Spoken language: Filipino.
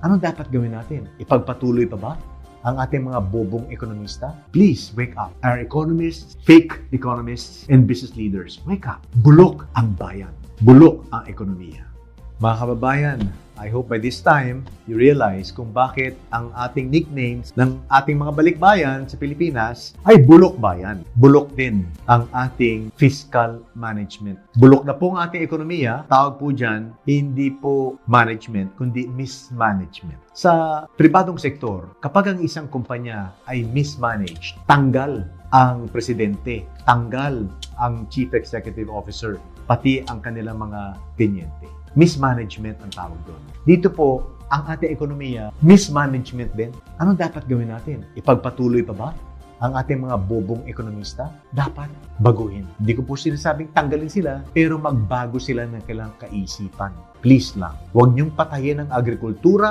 Ano dapat gawin natin? Ipagpatuloy pa ba ang ating mga bobong ekonomista? Please, wake up. Our economists, fake economists, and business leaders, wake up. Bulok ang bayan. Bulok ang ekonomiya. Mga kababayan, I hope by this time, you realize kung bakit ang ating nicknames ng ating mga balikbayan sa Pilipinas ay bulok bayan. Bulok din ang ating fiscal management. Bulok na po ang ating ekonomiya, tawag po dyan, hindi po management, kundi mismanagement. Sa pribadong sektor, kapag ang isang kumpanya ay mismanaged, tanggal ang presidente, tanggal ang chief executive officer, pati ang kanilang mga tenyente. Mismanagement ang tawag doon. Dito po, ang ating ekonomiya, mismanagement din. Ano dapat gawin natin? Ipagpatuloy pa ba ang ating mga bobong ekonomista? Dapat baguhin. Hindi ko po sinasabing tanggalin sila, pero magbago sila ng kailang kaisipan. Please lang, huwag niyong patayin ang agrikultura,